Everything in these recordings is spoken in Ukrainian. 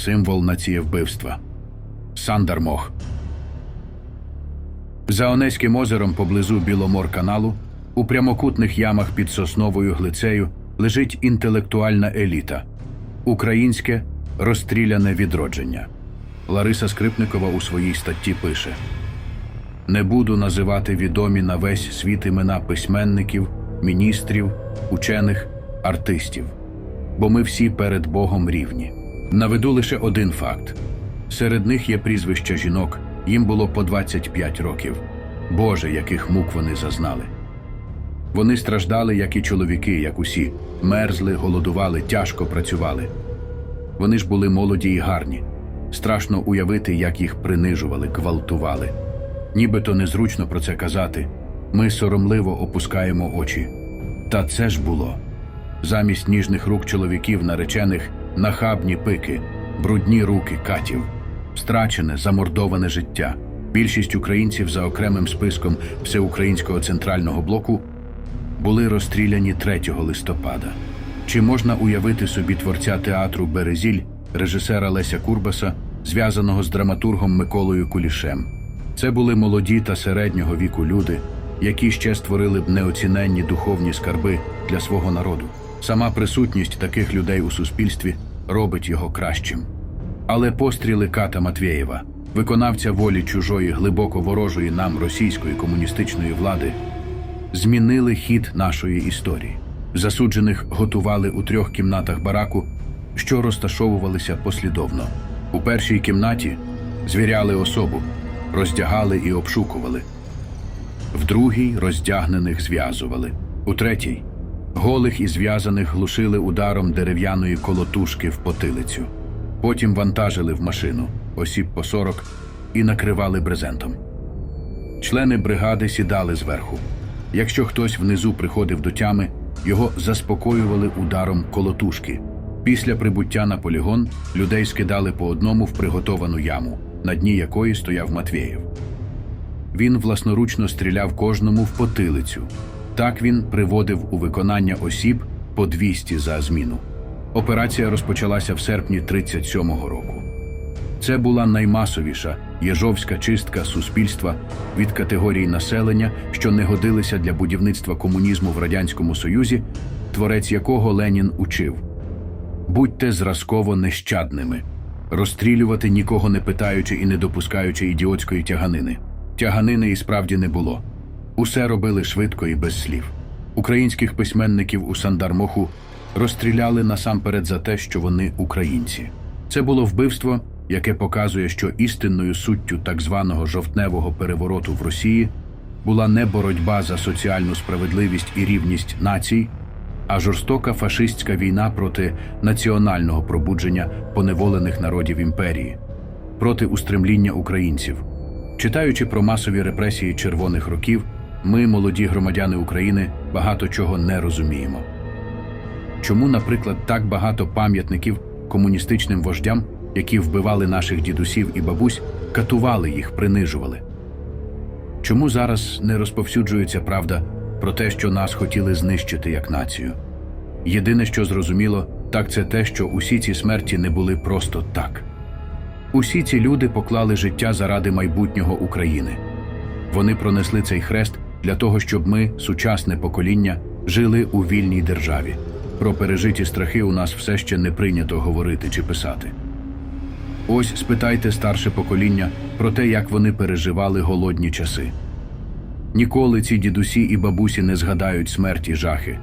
символ націєвбивства. Сандармох. За Онеським озером поблизу Біломор-каналу, у прямокутних ямах під сосновою глицею лежить інтелектуальна еліта українське розстріляне відродження. Лариса Скрипникова у своїй статті пише: Не буду називати відомі на весь світ імена письменників, міністрів, учених, артистів, бо ми всі перед Богом рівні. Наведу лише один факт: серед них є прізвища жінок, їм було по 25 років. Боже, яких мук вони зазнали. Вони страждали, як і чоловіки, як усі, мерзли, голодували, тяжко працювали. Вони ж були молоді і гарні. Страшно уявити, як їх принижували, гвалтували. Нібито незручно про це казати. Ми соромливо опускаємо очі. Та це ж було. Замість ніжних рук чоловіків, наречених, нахабні пики, брудні руки катів, страчене, замордоване життя. Більшість українців за окремим списком Всеукраїнського центрального блоку були розстріляні 3 листопада. Чи можна уявити собі творця театру Березіль, режисера Леся Курбаса, зв'язаного з драматургом Миколою Кулішем? Це були молоді та середнього віку люди, які ще створили б неоціненні духовні скарби для свого народу. Сама присутність таких людей у суспільстві робить його кращим. Але постріли Ката Матвєєва, виконавця волі чужої, глибоко ворожої нам російської комуністичної влади, змінили хід нашої історії. Засуджених готували у трьох кімнатах бараку, що розташовувалися послідовно. У першій кімнаті звіряли особу, роздягали і обшукували. В другій роздягнених зв'язували. У третій голих і зв'язаних глушили ударом дерев'яної колотушки в потилицю. Потім вантажили в машину, осіб по 40, і накривали брезентом. Члени бригади сідали зверху. Якщо хтось внизу приходив до тями, його заспокоювали ударом колотушки. Після прибуття на полігон людей скидали по одному в приготовану яму, на дні якої стояв Матвєєв. Він власноручно стріляв кожному в потилицю. Так він приводив у виконання осіб по 200 за зміну. Операція розпочалася в серпні 37-го року. Це була наймасовіша єжовська чистка суспільства від категорій населення, що не годилися для будівництва комунізму в Радянському Союзі, творець якого Ленін учив. Будьте зразково нещадними, розстрілювати нікого не питаючи і не допускаючи ідіотської тяганини. Тяганини і справді не було. Усе робили швидко і без слів. Українських письменників у Сандармоху розстріляли насамперед за те, що вони українці. Це було вбивство, яке показує, що істинною суттю так званого жовтневого перевороту в Росії була не боротьба за соціальну справедливість і рівність націй, а жорстока фашистська війна проти національного пробудження поневолених народів імперії, проти устремління українців. Читаючи про масові репресії червоних років, ми, молоді громадяни України, багато чого не розуміємо. Чому, наприклад, так багато пам'ятників комуністичним вождям, які вбивали наших дідусів і бабусь, катували їх, принижували? Чому зараз не розповсюджується правда про те, що нас хотіли знищити як націю? Єдине, що зрозуміло, так це те, що усі ці смерті не були просто так. Усі ці люди поклали життя заради майбутнього України. Вони пронесли цей хрест для того, щоб ми, сучасне покоління, жили у вільній державі. Про пережиті страхи у нас все ще не прийнято говорити чи писати. Ось спитайте старше покоління про те, як вони переживали голодні часи. Ніколи ці дідусі і бабусі не згадають смерті жахи,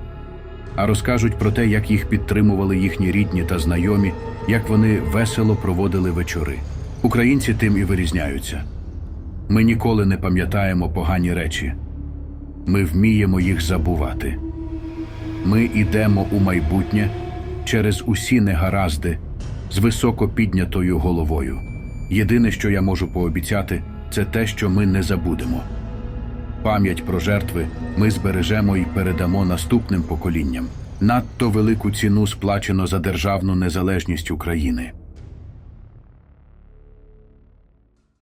а розкажуть про те, як їх підтримували їхні рідні та знайомі, як вони весело проводили вечори. Українці тим і вирізняються. Ми ніколи не пам'ятаємо погані речі. Ми вміємо їх забувати. Ми йдемо у майбутнє через усі негаразди з високо піднятою головою. Єдине, що я можу пообіцяти, це те, що ми не забудемо. Пам'ять про жертви ми збережемо і передамо наступним поколінням. Надто велику ціну сплачено за державну незалежність України.